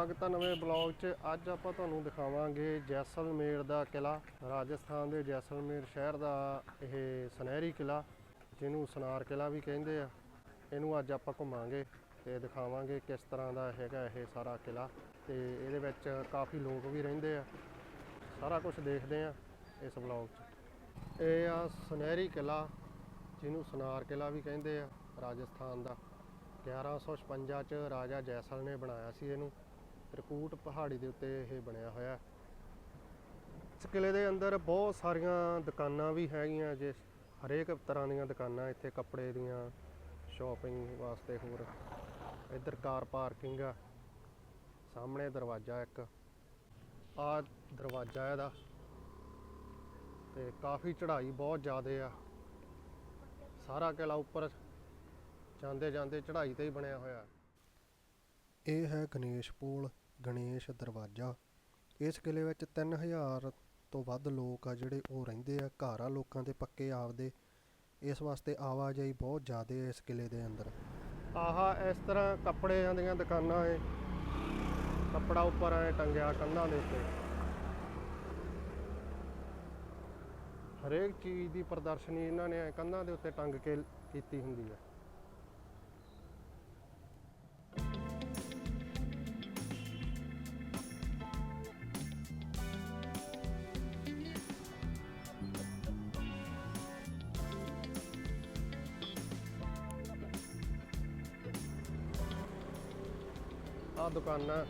ਸਵਾਗਤ ਹੈ ਨਵੇਂ ਬਲੌਗ 'ਚ। ਅੱਜ ਆਪਾਂ ਤੁਹਾਨੂੰ ਦਿਖਾਵਾਂਗੇ ਜੈਸਲਮੇਰ ਦਾ ਕਿਲਾ ਰਾਜਸਥਾਨ ਦੇ ਜੈਸਲਮੇਰ ਸ਼ਹਿਰ ਦਾ ਇਹ ਸੁਨਹਿਰੀ ਕਿਲਾ ਜਿਹਨੂੰ ਸਨਾਰ ਕਿਲਾ ਵੀ ਕਹਿੰਦੇ ਆ। ਇਹਨੂੰ ਅੱਜ ਆਪਾਂ ਘੁੰਮਾਂਗੇ ਤੇ ਦਿਖਾਵਾਂਗੇ ਕਿਸ ਤਰ੍ਹਾਂ ਦਾ ਹੈਗਾ ਇਹ ਸਾਰਾ ਕਿਲਾ ਤੇ ਇਹਦੇ ਵਿੱਚ ਕਾਫੀ ਲੋਕ ਵੀ ਰਹਿੰਦੇ ਆ। ਸਾਰਾ ਕੁਝ ਦੇਖਦੇ ਆ ਇਸ ਬਲੌਗ 'ਚ। ਇਹ ਆ ਸੁਨਹਿਰੀ ਕਿਲਾ ਜਿਹਨੂੰ ਸਨਾਰ ਕਿਲਾ ਵੀ ਕਹਿੰਦੇ ਆ ਰਾਜਸਥਾਨ ਦਾ। 1156 ਚ ਰਾਜਾ ਜੈਸਲ ਨੇ ਬਣਾਇਆ ਸੀ ਇਹਨੂੰ। ਤ੍ਰਿਕੂਟ ਪਹਾੜੀ ਦੇ ਉੱਤੇ ਇਹ ਬਣਿਆ ਹੋਇਆ। ਇਸ ਕਿਲੇ ਦੇ ਅੰਦਰ ਬਹੁਤ ਸਾਰੀਆਂ ਦੁਕਾਨਾਂ ਵੀ ਹੈਗੀਆਂ ਜੇ, ਹਰੇਕ ਤਰ੍ਹਾਂ ਦੀਆਂ ਦੁਕਾਨਾਂ ਇੱਥੇ ਕੱਪੜੇ ਦੀਆਂ ਸ਼ਾਪਿੰਗ ਵਾਸਤੇ ਹੋਰ। ਇੱਧਰ ਕਾਰ ਪਾਰਕਿੰਗ ਆ, ਸਾਹਮਣੇ ਦਰਵਾਜ਼ਾ ਇੱਕ। ਆ ਦਰਵਾਜ਼ਾ ਇਹਦਾ। ਤੇ ਕਾਫੀ ਚੜ੍ਹਾਈ ਬਹੁਤ ਜ਼ਿਆਦੇ ਆ। ਸਾਰਾ ਕਿਲਾ ਉੱਪਰ ਜਾਂਦੇ ਜਾਂਦੇ ਚੜ੍ਹਾਈ ਤੇ ਹੀ ਬਣਿਆ ਹੋਇਆ। ਇਹ ਹੈ ਗਣੇਸ਼ ਪੋਲ। ਗਣੇਸ਼ ਦਰਵਾਜ਼ਾ। ਇਸ ਕਿਲੇ ਵਿੱਚ 3000 ਤੋਂ ਵੱਧ ਲੋਕ ਆ ਜਿਹੜੇ ਉਹ ਰਹਿੰਦੇ ਆ। ਘਰ ਆ, ਲੋਕਾਂ ਦੇ ਪੱਕੇ ਆਪਦੇ। ਇਸ ਵਾਸਤੇ ਆਵਾਜਾਈ ਬਹੁਤ ਜ਼ਿਆਦਾ ਹੈ ਇਸ ਕਿਲੇ ਦੇ ਅੰਦਰ। ਆਹਾ, ਇਸ ਤਰ੍ਹਾਂ ਕੱਪੜਿਆਂ ਦੀਆਂ ਦੁਕਾਨਾਂ ਏ। ਕੱਪੜਾ ਉੱਪਰ ਐ ਟੰਗਿਆ ਕੰਧਾਂ ਦੇ ਉੱਤੇ। ਹਰੇਕ ਚੀਜ਼ ਦੀ ਪ੍ਰਦਰਸ਼ਨੀ ਇਹਨਾਂ ਨੇ ਕੰਧਾਂ ਦੇ ਉੱਤੇ ਟੰਗ ਕੇ ਕੀਤੀ ਹੁੰਦੀ ਹੈ ਆ ਦੁਕਾਨਾਂ।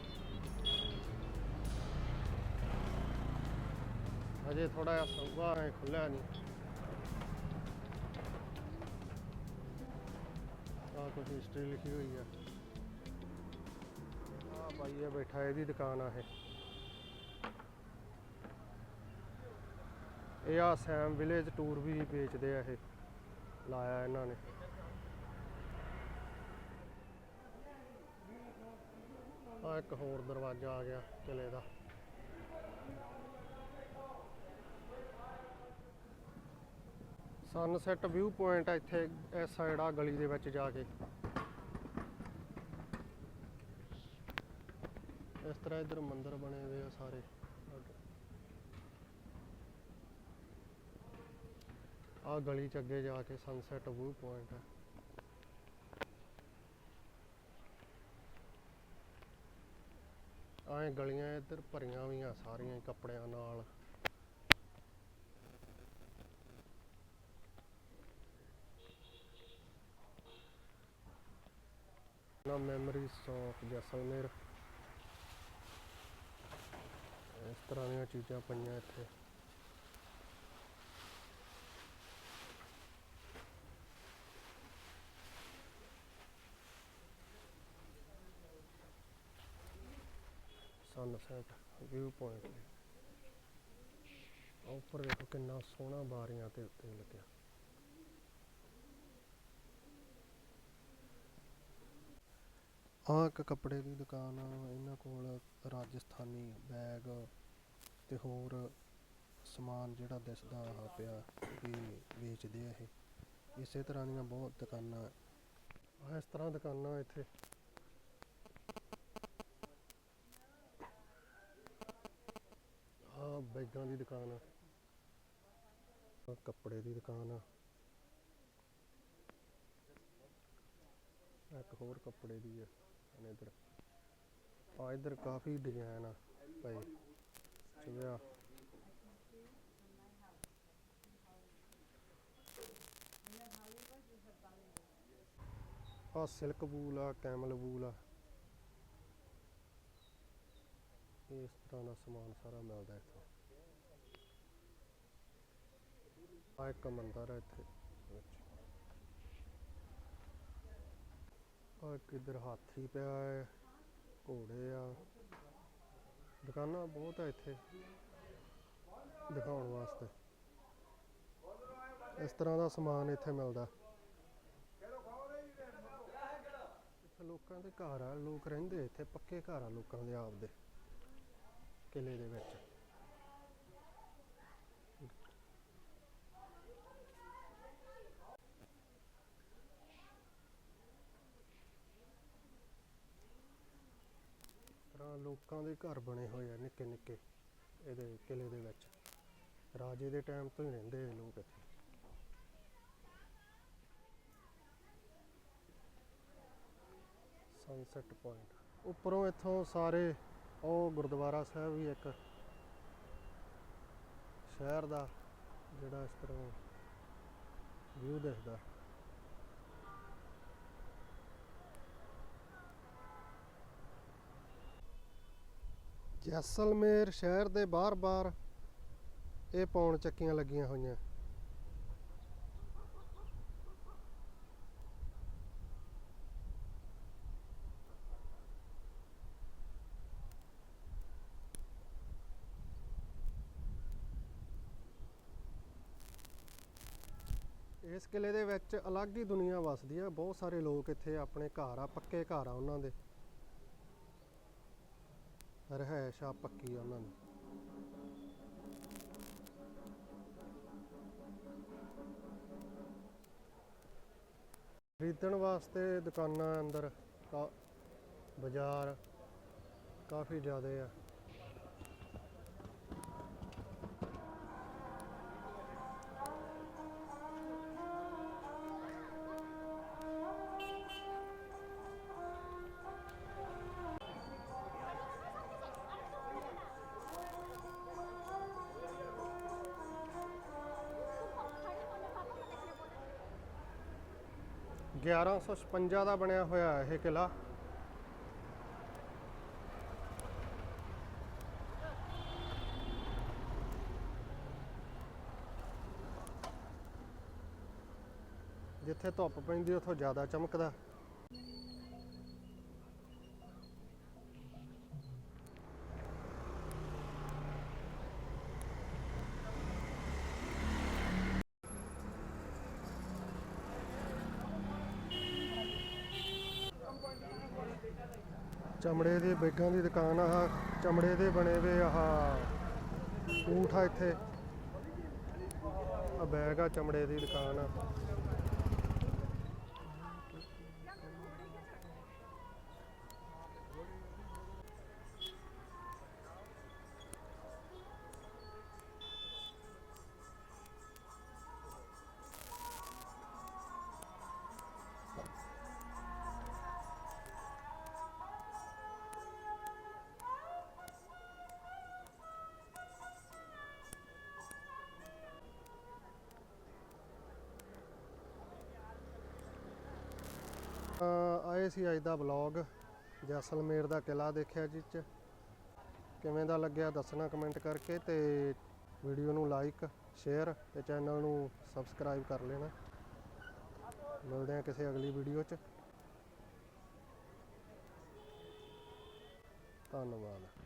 ਅਜੇ ਥੋੜਾ ਜਿਹਾ ਸੌਗਾ ਹੈ ਖੁੱਲਿਆ ਨਹੀਂ। ਆ ਕੁਝ ਹਿਸਟਰੀ ਲਿਖੀ ਹੋਈ ਆ। ਆ ਭਾਈ ਇਹ ਬੈਠਾ ਇਹਦੀ ਦੁਕਾਨ ਆ ਇਹ। ਇਹ ਆ ਸੈਮ ਵਿਲੇਜ ਟੂਰ ਵੀ ਵੇਚਦੇ ਆ ਇਹ। ਲਾਇਆ ਇਹਨਾਂ ਨੇ। ਆ, ਇੱਕ ਹੋਰ ਦਰਵਾਜ਼ਾ ਆ ਗਿਆ ਕਿਲੇ ਦਾ। ਸਨਸੈਟ ਵਿਊ ਪੁਆਇੰਟ ਆ ਇੱਥੇ, ਇਸ ਸਾਈਡ ਆ ਗਲੀ ਦੇ ਵਿੱਚ ਜਾ ਕੇ। ਇਸ ਤਰ੍ਹਾਂ ਇਧਰ ਮੰਦਿਰ ਬਣੇ ਹੋਏ ਆ ਸਾਰੇ। ਆ ਗਲੀ ਚ ਅੱਗੇ ਜਾ ਕੇ ਸਨਸੈਟ ਵਿਊ ਪੁਆਇੰਟ ਹੈ ਆਏ ਗਲੀਆਂ ਇੱਧਰ ਭਰੀਆਂ ਹੋਈਆਂ ਸਾਰੀਆਂ ਹੀ ਕੱਪੜਿਆਂ ਨਾਲ। ਨਾ ਮੈਮਰੀਜ਼ ਆਫ ਜੈਸਲਮੇਰ ਇਸ ਤਰ੍ਹਾਂ ਦੀਆਂ ਚੀਜ਼ਾਂ ਪਈਆਂ ਇੱਥੇ। ਸਨਸੈਟ ਵਿਊ ਪੁਆਇੰਟ ਉੱਪਰ ਵੇਖੋ ਕਿੰਨਾ ਸੋਹਣਾ ਬਾਰੀਆਂ ਤੇ ਉੱਤੇ ਲੱਗਿਆ। ਆਹ ਇੱਕ ਕੱਪੜੇ ਦੀ ਦੁਕਾਨ ਇਹਨਾਂ ਕੋਲ ਰਾਜਸਥਾਨੀ ਬੈਗ ਤੇ ਹੋਰ ਸਮਾਨ ਜਿਹੜਾ ਦਿਸਦਾ ਆ ਪਿਆ ਵੀ ਵੇਚਦੇ ਆ ਇਹ। ਇਸੇ ਤਰ੍ਹਾਂ ਦੀਆਂ ਬਹੁਤ ਦੁਕਾਨਾਂ। ਇਸ ਤਰ੍ਹਾਂ ਦੁਕਾਨਾਂ ਇੱਥੇ ਆ ਬੈਗਾਂ ਦੀ ਦੁਕਾਨ ਆ। ਕੱਪੜੇ ਦੀ ਦੁਕਾਨ ਆ। ਇੱਕ ਹੋਰ ਕੱਪੜੇ ਦੀ ਆ અને ਇਧਰ। ਆ ਇਧਰ ਕਾਫੀ ਡਿਜ਼ਾਈਨ ਆ ਭਾਈ। ਚੁਗਿਆ ਆ ਸਿਲਕ ਵੂਲ ਆ ਕੈਮਲ ਵੂਲ ਆ। ਇਸ ਤਰ੍ਹਾਂ ਦਾ ਸਮਾਨ ਸਾਰਾ ਮਿਲਦਾ ਇੱਥੇ। ਆ ਇੱਕ ਮੰਦਰ ਹੈ ਇੱਥੇ। ਆ ਇੱਕ ਹਾਥੀ ਪਿਆ ਹੈ, ਘੋੜੇ ਆ। ਦੁਕਾਨਾਂ ਬਹੁਤ ਆ ਇੱਥੇ ਦਿਖਾਉਣ ਵਾਸਤੇ। ਇਸ ਤਰ੍ਹਾਂ ਦਾ ਸਮਾਨ ਇੱਥੇ ਮਿਲਦਾ। ਇੱਥੇ ਲੋਕਾਂ ਦੇ ਘਰ ਆ, ਲੋਕ ਰਹਿੰਦੇ ਇੱਥੇ, ਪੱਕੇ ਘਰ ਆ ਲੋਕਾਂ ਦੇ ਆਪਦੇ। ਕਿਲੇ ਦੇ ਵਿੱਚ ਤਰ੍ਹਾਂ ਅਹ ਲੋਕਾਂ ਦੇ ਘਰ ਬਣੇ ਹੋਏ ਆ ਨਿੱਕੇ ਨਿੱਕੇ, ਇਹਦੇ ਕਿਲੇ ਦੇ ਵਿੱਚ। ਰਾਜੇ ਦੇ ਟਾਈਮ ਤੋਂ ਹੀ ਰਹਿੰਦੇ ਇਹ ਲੋਕ ਇੱਥੇ। Sunset point. ਉੱਪਰੋਂ ਇੱਥੋਂ ਸਾਰੇ, ਉਹ ਗੁਰਦੁਆਰਾ ਸਾਹਿਬ ਵੀ ਇੱਕ ਸ਼ਹਿਰ ਦਾ, ਜਿਹੜਾ ਇਸ ਤਰ੍ਹਾਂ ਵਿਊ ਦਿਖਦਾ। ਜੈਸਲਮੇਰ ਸ਼ਹਿਰ ਦੇ ਬਾਹਰ-ਬਾਹਰ ਇਹ ਪੌਣ ਚੱਕੀਆਂ ਲੱਗੀਆਂ ਹੋਈਆਂ। ਇਸ ਕਿਲੇ ਦੇ ਵਿੱਚ ਅਲੱਗ ਹੀ ਦੁਨੀਆ ਵਸਦੀ ਆ। ਬਹੁਤ ਸਾਰੇ ਲੋਕ ਇੱਥੇ ਆਪਣੇ ਘਰ ਆ, ਪੱਕੇ ਘਰ ਆ ਉਹਨਾਂ ਦੇ। ਰਹਿائش ਆ ਪੱਕੀ ਆ ਉਹਨਾਂ ਦੀ। ਖਰੀਦਣ ਵਾਸਤੇ ਦੁਕਾਨਾਂ ਅੰਦਰ ਕਾ ਬਾਜ਼ਾਰ ਕਾਫੀ ਜ਼ਿਆਦਾ ਆ। ਗਿਆਰਾਂ ਸੌ ਛਪੰਜਾ ਦਾ ਬਣਿਆ ਹੋਇਆ ਇਹ ਕਿਲਾ ਜਿੱਥੇ ਧੁੱਪ ਪੈਂਦੀ ਉੱਥੋਂ ਜ਼ਿਆਦਾ ਚਮਕਦਾ। ਚਮੜੇ ਦੇ ਬੈਗਾਂ ਦੀ ਦੁਕਾਨ ਆ ਚਮੜੇ ਦੇ ਬਣੇ ਵੇ ਆਹ ਊਠ ਆ ਇੱਥੇ। ਆ ਬੈਗ ਆ ਚਮੜੇ ਦੀ ਦੁਕਾਨ ਆ। ਆਏ ਸੀ ਅੱਜ ਦਾ ਵਲੌਗ, ਜੈਸਲਮੇਰ ਦਾ ਕਿਲਾ ਦੇਖਿਆ ਜੀ ਚ। ਕਿਵੇਂ ਦਾ ਲੱਗਿਆ ਦੱਸਣਾ ਕਮੈਂਟ ਕਰਕੇ ਤੇ ਵੀਡੀਓ ਨੂੰ ਲਾਈਕ ਸ਼ੇਅਰ ਤੇ ਚੈਨਲ ਨੂੰ ਸਬਸਕ੍ਰਾਈਬ ਕਰ ਲੈਣਾ। ਮਿਲਦੇ ਹਾਂ ਕਿਸੇ ਅਗਲੀ ਵੀਡੀਓ 'ਚ। ਧੰਨਵਾਦ।